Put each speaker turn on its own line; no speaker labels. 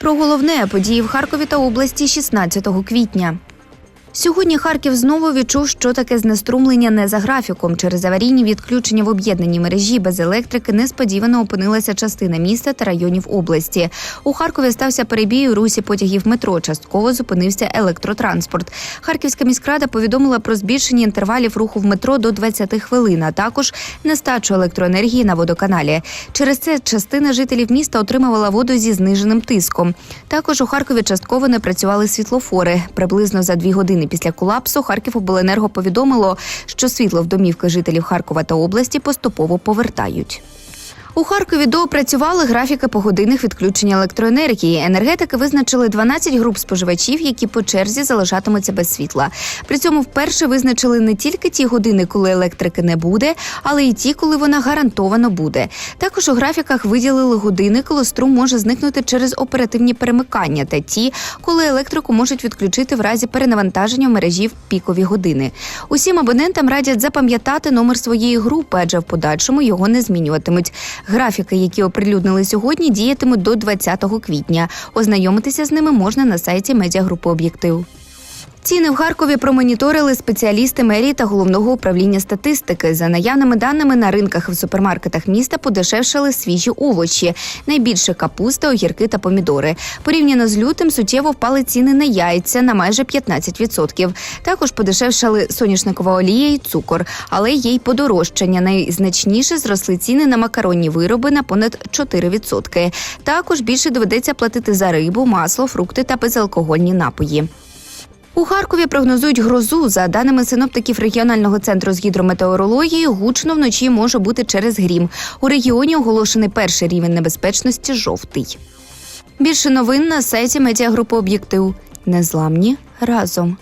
Про головне події в Харкові та області 16 квітня. Сьогодні Харків знову відчув, що таке знеструмлення не за графіком. Через аварійні відключення в об'єднаній мережі без електрики несподівано опинилася частина міста та районів області. У Харкові стався перебій у русі потягів метро. Частково зупинився електротранспорт. Харківська міськрада повідомила про збільшення інтервалів руху в метро до 20 хвилин, а також нестачу електроенергії на водоканалі. Через це частина жителів міста отримувала воду зі зниженим тиском. Також у Харкові частково не працювали світлофори. Приблизно за дві години після колапсу Харківобленерго повідомило, що світло в домівки жителів Харкова та області поступово повертають. У Харкові доопрацювали графіки погодинних відключень електроенергії. Енергетики визначили 12 груп споживачів, які по черзі залишатимуться без світла. При цьому вперше визначили не тільки ті години, коли електрики не буде, але й ті, коли вона гарантовано буде. Також у графіках виділили години, коли струм може зникнути через оперативні перемикання, та ті, коли електрику можуть відключити в разі перенавантаження мережі в пікові години. Усім абонентам радять запам'ятати номер своєї групи, адже в подальшому його не змінюватимуть. Графіки, які оприлюднили сьогодні, діятимуть до 20 квітня. Ознайомитися з ними можна на сайті медіагрупи Об'єктив. Ціни в Харкові промоніторили спеціалісти мерії та головного управління статистики. За наявними даними на ринках і в супермаркетах міста подешевшали свіжі овочі. Найбільше капуста, огірки та помідори. Порівняно з лютим суттєво впали ціни на яйця на майже 15%. Також подешевшали соняшникова олія і цукор, але є й подорожчання. Найзначніше зросли ціни на макаронні вироби на понад 4%. Також більше доведеться платити за рибу, масло, фрукти та безалкогольні напої. У Харкові прогнозують грозу. За даними синоптиків регіонального центру з гідрометеорології, гучно вночі може бути через грім. У регіоні оголошений перший рівень небезпечності жовтий. Більше новин на сайті медіагрупи Об'єктив. Незламні разом.